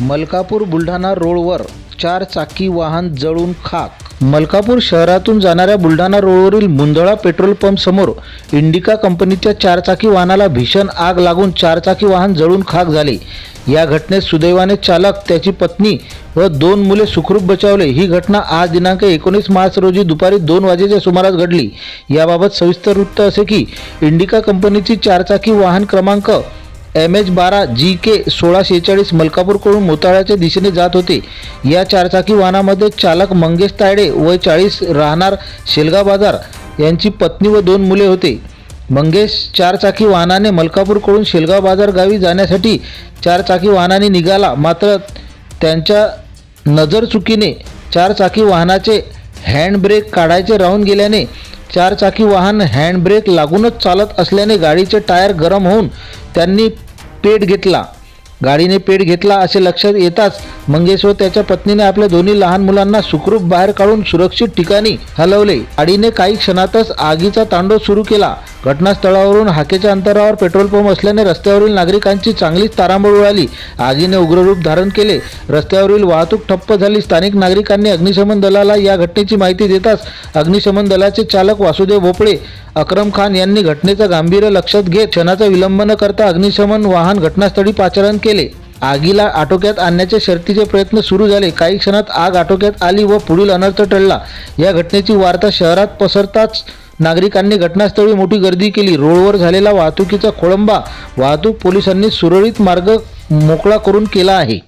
मलकापूर बुलढाणा रोडवर चार चाकी वाहन जळून खाक. मलकापूर शहरातून जाणाऱ्या बुलढाणा रोडवरील मुंदळा पेट्रोल पंप समोर इंडिका कंपनीच्या चारचाकी वाहनाला भीषण आग लागून चारचाकी वाहन जळून खाक झाले. या घटनेत सुदैवाने चालक त्याची पत्नी व दोन मुले सुखरूप बचावले. ही घटना आज दिनांक एकोणीस मार्च रोजी दुपारी दोन वाजेच्या सुमारास घडली. याबाबत सविस्तर वृत्त असे की इंडिका कंपनीची चारचाकी वाहन क्रमांक एम एच बारा जी के सोळा शेहेचाळीस मलकापूरकडून मोताळ्याच्या दिशेने जात होते. या चारचाकी वाहनामध्ये चालक मंगेश तायडे वय चाळीस राहणार शेलगाव बाजार यांची पत्नी व दोन मुले होते. मंगेश चारचाकी वाहनाने मलकापूरकडून शेलगाव बाजार गावी जाण्यासाठी चारचाकी वाहनाने निघाला. मात्र त्यांच्या नजर चुकीने चारचाकी वाहनाचे हँडब्रेक काढायचे राहून गेल्याने चारचाकी वाहन हँडब्रेक लागूनच चालत असल्याने गाडीचे टायर गरम होऊन त्यांनी पेट घेतला. गाडीने पेट घेतला असे लक्षात येताच मंगेश व त्याच्या पत्नीने आपल्या दोन्ही लहान मुलांना सुखरूप बाहेर काढून सुरक्षित ठिकाणी हलवले. गाडीने काही क्षणातच आगीचा तांडव सुरू केला. घटनास्थळावरून हाकेच्या अंतरावर पेट्रोल पंप असल्याने रस्त्यावरील नागरिकांची चांगलीच तारांबळ उडाली. आगीने उग्ररूप धारण केले. रस्त्यावरील वाहतूक ठप्प झाली. स्थानिक नागरिकांनी अग्निशमन दलाला या घटनेची माहिती देताच अग्निशमन दलाचे चालक वासुदेव भोपळे अक्रम खान यांनी घटनेचं गांभीर्य लक्षात घेत क्षणाचा विलंब न करता अग्निशमन वाहन घटनास्थळी पाचारण केले. आगीला आटोक्यात आणण्याच्या शर्तीचे प्रयत्न सुरू झाले. काही क्षणात आग आटोक्यात आली व पुढील अनर्थ टळला. या घटनेची वार्ता शहरात पसरताच नागरिकांनी घटनास्थळी मोठी गर्दी केली. रोडवर झालेला वाहतुकीचा खोळंबा वाहतूक पोलिसांनी सुरळीत मार्ग मोकळा करून केला आहे.